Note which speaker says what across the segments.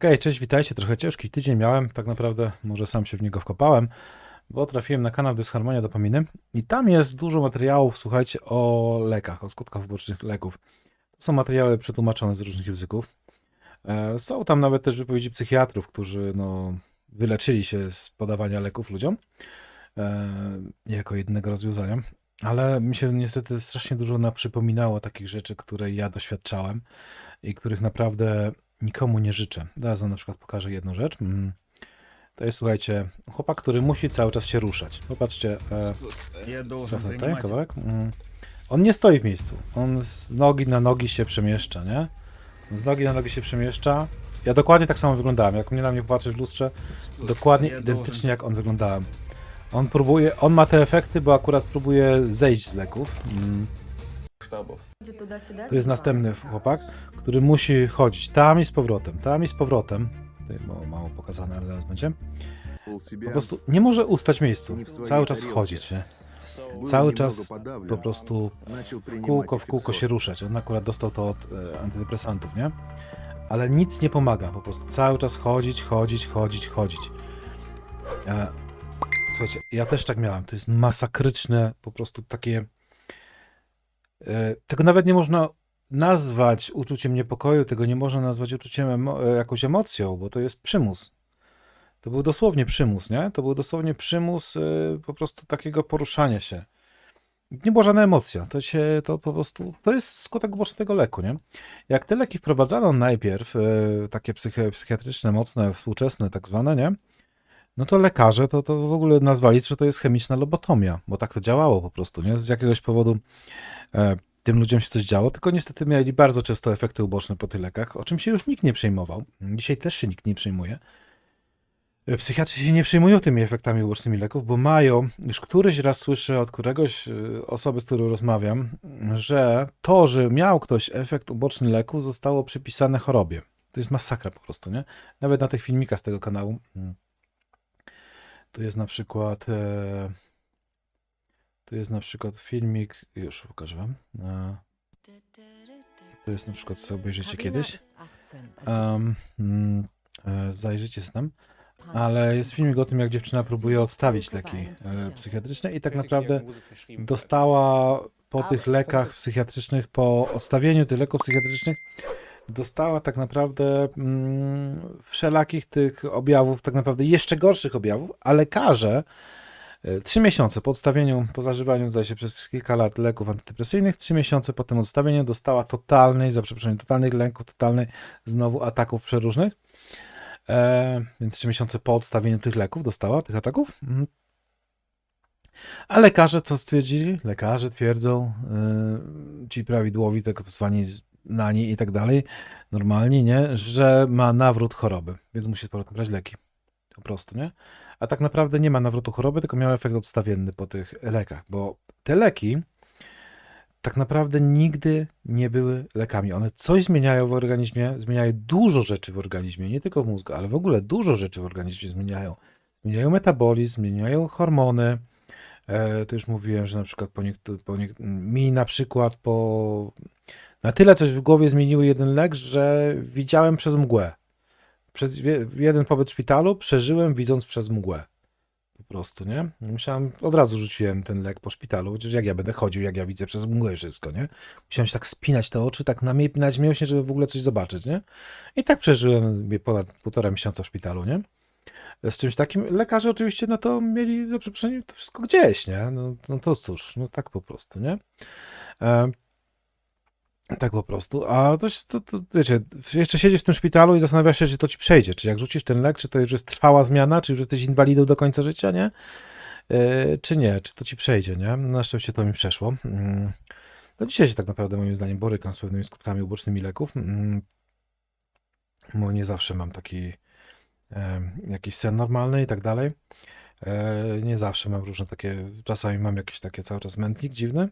Speaker 1: Okej, cześć, witajcie. Trochę ciężki tydzień miałem, tak naprawdę może sam się w niego wkopałem, bo trafiłem na kanał Dysharmonia Dopaminy i tam jest dużo materiałów, słuchajcie, o lekach, o skutkach ubocznych leków. To są materiały przetłumaczone z różnych języków. E, Są tam nawet też wypowiedzi psychiatrów, którzy no, wyleczyli się z podawania leków ludziom e, jako jednego rozwiązania. Ale mi się niestety strasznie dużo naprzypominało takich rzeczy, które ja doświadczałem i których naprawdę nikomu nie życzę. Teraz wam na przykład pokażę jedną rzecz. Mm. To jest, słuchajcie, chłopak, który musi cały czas się ruszać. Popatrzcie, e, cofnę
Speaker 2: ten
Speaker 1: kawałek. Mm. On nie stoi w miejscu. On z nogi na nogi się przemieszcza, nie? Z nogi na nogi się przemieszcza. Ja dokładnie tak samo wyglądałem. Jak mnie na mnie popatrzysz w lustrze, dokładnie identycznie jak on wyglądałem. On próbuje, on ma te efekty, bo akurat próbuje zejść z leków. Mm. To jest następny chłopak, który musi chodzić tam i z powrotem, tam i z powrotem. Tutaj mało, mało pokazane, ale zaraz będzie. Po prostu nie może ustać w miejscu. Cały czas chodzić, nie? Cały czas po prostu w kółko, w kółko się ruszać. On akurat dostał to od e, antydepresantów, nie? Ale nic nie pomaga, po prostu cały czas chodzić, chodzić, chodzić, chodzić. E, słuchajcie, ja też tak miałem. To jest masakryczne, po prostu takie. E, tego nawet nie można nazwać uczuciem niepokoju, tego nie można nazwać uczuciem emo- e, jakąś emocją, bo to jest przymus. To był dosłownie przymus, nie? To był dosłownie przymus y, po prostu takiego poruszania się. Nie była żadna emocja. To się, to po prostu, to jest skutek uboczny tego leku, nie? Jak te leki wprowadzano najpierw, takie psychi- psychiatryczne, mocne, współczesne tak zwane, nie? No to lekarze to, to w ogóle nazwali, że to jest chemiczna lobotomia, bo tak to działało po prostu, nie? Z jakiegoś powodu e, tym ludziom się coś działo, tylko niestety mieli bardzo często efekty uboczne po tych lekach, o czym się już nikt nie przejmował. Dzisiaj też się nikt nie przejmuje. E, Psychiatrzy się nie przejmują tymi efektami ubocznymi leków, bo mają, już któryś raz słyszę od któregoś e, osoby, z którą rozmawiam, że to, że miał ktoś efekt uboczny leku, zostało przypisane chorobie. To jest masakra po prostu, nie? Nawet na tych filmikach z tego kanału. Tu jest na przykład. E, tu jest na przykład filmik. Już pokażę wam. E, to jest na przykład, co obejrzycie kiedyś. Um, mm, e, zajrzycie z tam. Ale jest filmik o tym, jak dziewczyna próbuje odstawić leki e, psychiatryczne i tak naprawdę dostała po tych lekach psychiatrycznych, po odstawieniu tych leków psychiatrycznych, dostała tak naprawdę mm, wszelakich tych objawów, tak naprawdę jeszcze gorszych objawów, a lekarze e, trzy miesiące po odstawieniu, po zażywaniu, zdaje się, przez kilka lat leków antydepresyjnych, trzy miesiące po tym odstawieniu dostała totalnej, za przeproszeniem, totalnych lęków, totalnej znowu ataków przeróżnych. E, więc trzy miesiące po odstawieniu tych leków dostała, tych ataków. Mhm. A lekarze co stwierdzili? Lekarze twierdzą, y, ci prawidłowi, tak zwani znani i tak dalej, normalni, nie? Że ma nawrót choroby, więc musi z powrotem brać leki. Po prostu, nie? A tak naprawdę nie ma nawrotu choroby, tylko miał efekt odstawienny po tych lekach, bo te leki tak naprawdę nigdy nie były lekami. One coś zmieniają w organizmie, zmieniają dużo rzeczy w organizmie, nie tylko w mózgu, ale w ogóle dużo rzeczy w organizmie zmieniają. Zmieniają metabolizm, zmieniają hormony. E, to już mówiłem, że na przykład po niektó- po niek- mi na przykład po na tyle coś w głowie zmieniły jeden lek, że widziałem przez mgłę. Przez jeden pobyt w szpitalu przeżyłem widząc przez mgłę. Po prostu, nie? Musiałem, od razu rzuciłem ten lek po szpitalu, chociaż jak ja będę chodził, jak ja widzę przez mgłę wszystko, nie? Musiałem się tak spinać te oczy, tak napinać mięśnie, żeby w ogóle coś zobaczyć, nie? I tak przeżyłem ponad półtora miesiąca w szpitalu, nie? Z czymś takim. Lekarze oczywiście na to mieli, za przeproszeniem, to wszystko gdzieś, nie? No, no to cóż, no tak po prostu, nie? E, tak po prostu. A to, to, to wiecie, jeszcze siedzisz w tym szpitalu i zastanawiasz się, czy to ci przejdzie. Czy jak rzucisz ten lek, czy to już jest trwała zmiana, czy już jesteś inwalidą do końca życia, nie? E, czy nie? Czy to ci przejdzie, nie? Na szczęście to mi przeszło. Mm. No dzisiaj się tak naprawdę moim zdaniem borykam z pewnymi skutkami ubocznymi leków. Mm. Bo nie zawsze mam taki jakiś sen normalny i tak dalej. E, nie zawsze mam różne takie, czasami mam jakieś takie cały czas mętlik dziwny.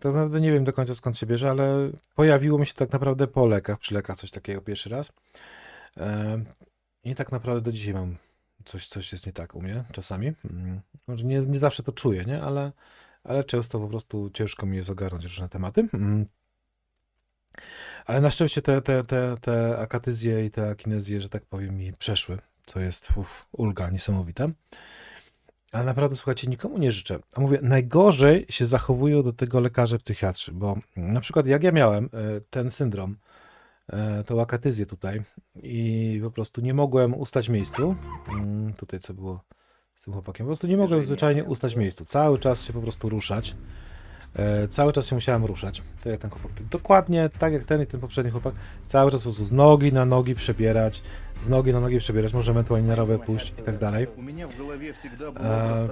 Speaker 1: To naprawdę nie wiem do końca skąd się bierze, ale pojawiło mi się tak naprawdę po lekach, przy lekach coś takiego pierwszy raz. I tak naprawdę do dzisiaj mam coś, coś jest nie tak u mnie czasami. Mm, Może nie, nie zawsze to czuję, nie? Ale, ale często po prostu ciężko mi jest ogarnąć różne tematy. Ale na szczęście te, te, te, te akatyzje i te akinezje, że tak powiem, mi przeszły, co jest uf, ulga niesamowita. Ale naprawdę, słuchajcie, nikomu nie życzę. A mówię, najgorzej się zachowują do tego lekarze psychiatrzy, bo na przykład jak ja miałem e, ten syndrom, e, tą akatyzję tutaj i po prostu nie mogłem ustać miejscu, Mm, tutaj co było z tym chłopakiem, po prostu nie mogłem zwyczajnie ustać w miejscu, cały czas się po prostu ruszać, E, cały czas się musiałem ruszać. Tak jak ten chłopak. Dokładnie tak jak ten i ten poprzedni chłopak. Cały czas po prostu z nogi na nogi przebierać, z nogi na nogi przebierać, może ewentualnie na rower pójść i tak dalej. E,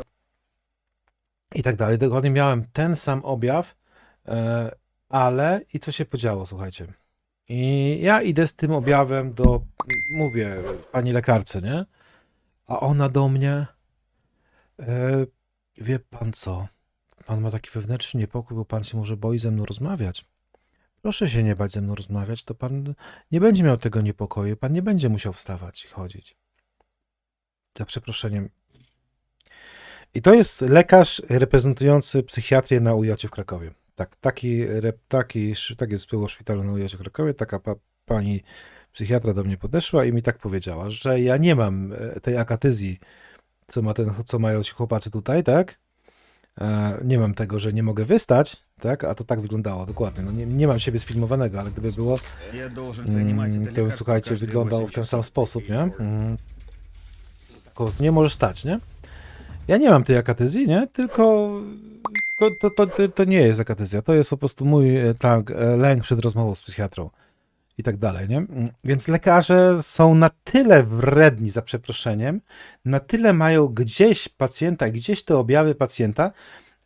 Speaker 1: I tak dalej. Dokładnie miałem ten sam objaw, e, ale i co się podziało, słuchajcie. I ja idę z tym objawem do, mówię, pani lekarce, nie? A ona do mnie, e, wie pan co? Pan ma taki wewnętrzny niepokój, bo pan się może boi ze mną rozmawiać. Proszę się nie bać ze mną rozmawiać, to pan nie będzie miał tego niepokoju, pan nie będzie musiał wstawać i chodzić. Za przeproszeniem, i to jest lekarz reprezentujący psychiatrię na UJ w Krakowie. Tak, taki, taki, tak jest było w szpitalu na UJ w Krakowie. Taka pa, pani psychiatra do mnie podeszła i mi tak powiedziała, że ja nie mam e, tej akatyzji, co, ma ten, co mają ci chłopacy tutaj, tak? E, nie mam tego, że nie mogę wystać, tak? A to tak wyglądało, dokładnie. No nie, nie mam siebie sfilmowanego, ale gdyby było, mm, słuchajcie, wyglądał w ten sam sposób, nie? Mm. Po prostu nie możesz stać, nie? Ja nie mam tej akatezji, nie? Tylko to, to, to, to nie jest akatezja, to jest po prostu mój e, tak, e, lęk przed rozmową z psychiatrą i tak dalej, nie? Więc lekarze są na tyle wredni, za przeproszeniem, na tyle mają gdzieś pacjenta, gdzieś te objawy pacjenta.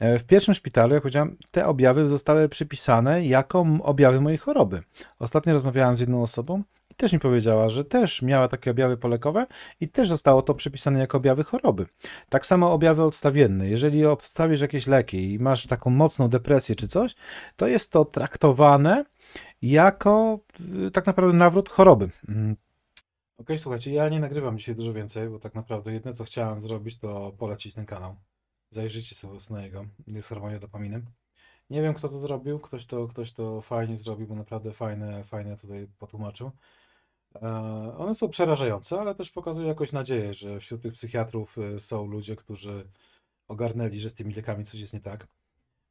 Speaker 1: E, W pierwszym szpitalu, jak powiedziałem, te objawy zostały przypisane jako objawy mojej choroby. Ostatnio rozmawiałem z jedną osobą i też mi powiedziała, że też miała takie objawy polekowe i też zostało to przypisane jako objawy choroby. Tak samo objawy odstawienne. Jeżeli obstawisz jakieś leki i masz taką mocną depresję czy coś, to jest to traktowane jako y, tak naprawdę nawrót choroby. Mm. Okej, słuchajcie, ja nie nagrywam dzisiaj dużo więcej, bo tak naprawdę jedyne co chciałem zrobić, to polecić ten kanał. Zajrzyjcie sobie na jego, jest harmonia dopaminy. Nie wiem, kto to zrobił, ktoś to, ktoś to fajnie zrobił, bo naprawdę fajne, fajne tutaj potłumaczył. E, One są przerażające, ale też pokazują jakąś nadzieję, że wśród tych psychiatrów y, są ludzie, którzy ogarnęli, że z tymi lekami coś jest nie tak.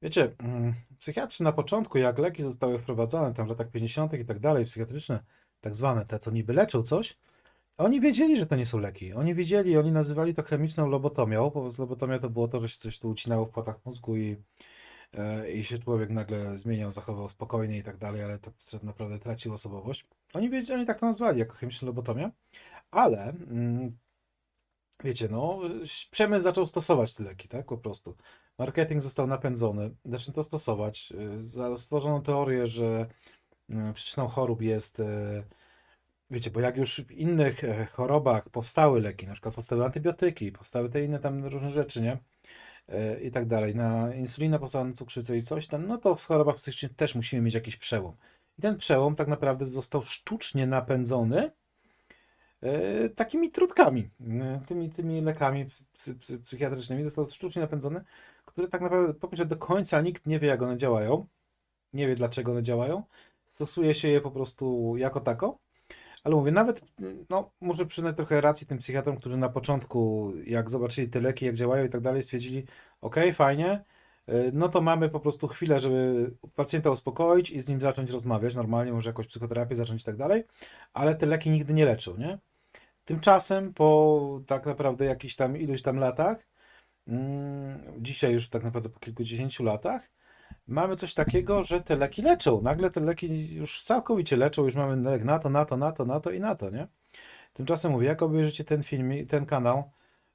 Speaker 1: Wiecie, mm, psychiatrzy na początku, jak leki zostały wprowadzane tam w latach 50. i tak dalej, psychiatryczne, tak zwane, te co niby leczą coś, oni wiedzieli, że to nie są leki. Oni wiedzieli, oni nazywali to chemiczną lobotomią, bo lobotomia to było to, że się coś tu ucinało w płatach mózgu i, e, i się człowiek nagle zmieniał, zachował spokojnie i tak dalej, ale tak naprawdę tracił osobowość. Oni wiedzieli, oni tak to nazwali jako chemiczną lobotomię, ale mm, wiecie, no, przemysł zaczął stosować te leki, tak, po prostu. Marketing został napędzony, zaczęto stosować. za- Stworzono teorię, że y, przyczyną chorób jest, wiecie, bo jak już w innych e, chorobach powstały leki, na przykład powstały antybiotyki, powstały te inne tam różne rzeczy, nie? E, I tak dalej. Na insulinę powstała na cukrzycę i coś tam, no to w chorobach psychicznych też musimy mieć jakiś przełom. I ten przełom tak naprawdę został sztucznie napędzony e, takimi trutkami, e, tymi, tymi lekami psy, psy, psychiatrycznymi został sztucznie napędzony, które tak naprawdę po pierwsze do końca nikt nie wie, jak one działają, nie wie, dlaczego one działają, stosuje się je po prostu jako tako, ale mówię, nawet, no, muszę przyznać trochę racji tym psychiatrom, którzy na początku, jak zobaczyli te leki, jak działają i tak dalej, stwierdzili, ok, fajnie, y, no to mamy po prostu chwilę, żeby pacjenta uspokoić i z nim zacząć rozmawiać, normalnie może jakąś psychoterapię zacząć i tak dalej, ale te leki nigdy nie leczą, nie? Tymczasem po tak naprawdę jakichś tam iluś tam latach, mm, dzisiaj już tak naprawdę po kilkudziesięciu latach, mamy coś takiego, że te leki leczą. Nagle te leki już całkowicie leczą, już mamy lek na to, na to, na to, na to i na to, nie? Tymczasem mówię, jak obejrzycie ten film, ten kanał,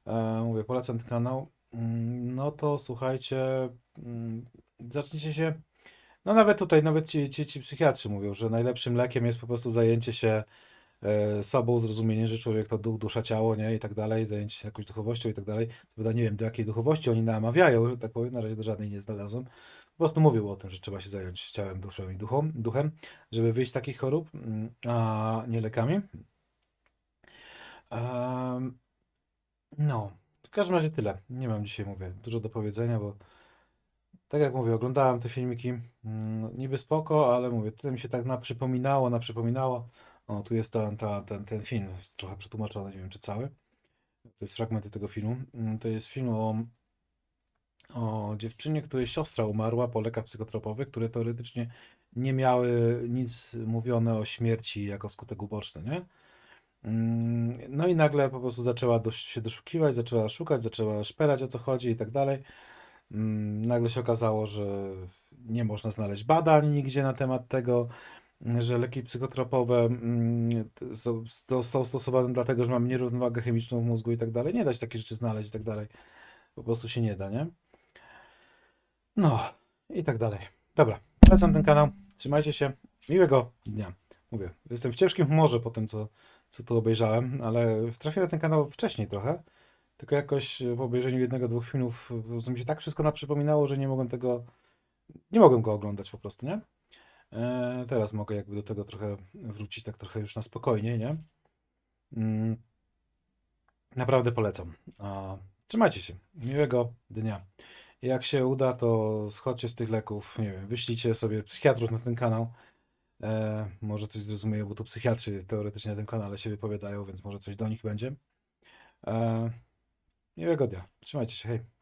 Speaker 1: e, mówię, polecam ten kanał, mm, no to słuchajcie, mm, zaczniecie się, no nawet tutaj, nawet ci, ci, ci psychiatrzy mówią, że najlepszym lekiem jest po prostu zajęcie się sobą, zrozumienie, że człowiek to duch, dusza, ciało, nie? I tak dalej, zajęcie się jakąś duchowością i tak dalej. Prawda nie wiem, do jakiej duchowości oni namawiają, tak powiem, na razie do żadnej nie znalazłem. Po prostu mówił o tym, że trzeba się zająć ciałem, duszą i duchą, duchem, żeby wyjść z takich chorób, mm, a nie lekami. No, w każdym razie tyle. Nie mam dzisiaj, mówię, dużo do powiedzenia, bo tak jak mówię, oglądałem te filmiki, mm, niby spoko, ale mówię, tyle mi się tak naprzypominało, naprzypominało. O, tu jest ta, ta, ten, ten film, trochę przetłumaczony, nie wiem czy cały. To jest fragmenty tego filmu. Mm, To jest film o, o dziewczynie, której siostra umarła po lekach psychotropowych, które teoretycznie nie miały nic mówione o śmierci jako skutek uboczny, nie? Mm, No i nagle po prostu zaczęła się doszukiwać, zaczęła szukać, zaczęła szperać o co chodzi i tak dalej. Mm, Nagle się okazało, że nie można znaleźć badań nigdzie na temat tego, że leki psychotropowe mm, są, stosowane dlatego, że mamy nierównowagę chemiczną w mózgu i tak dalej. Nie da się takie rzeczy znaleźć i tak dalej. Po prostu się nie da, nie? No i tak dalej. Dobra, polecam ten kanał. Trzymajcie się. Miłego dnia. Mówię, jestem w ciężkim humorze po tym, co, co tu obejrzałem, ale trafiłem na ten kanał wcześniej trochę. Tylko jakoś po obejrzeniu jednego, dwóch filmów prostu mi się tak wszystko naprzypominało, że nie mogłem tego, nie mogłem go oglądać po prostu, nie? E, teraz mogę jakby do tego trochę wrócić, tak trochę już na spokojnie, nie? Mm, naprawdę polecam. Trzymajcie się. Miłego dnia. Jak się uda, to schodźcie z tych leków, nie wiem, wyślijcie sobie psychiatrów na ten kanał. E, może coś zrozumieją, bo tu psychiatrzy teoretycznie na tym kanale się wypowiadają, więc może coś do nich będzie. E, miłego dnia. Trzymajcie się, hej.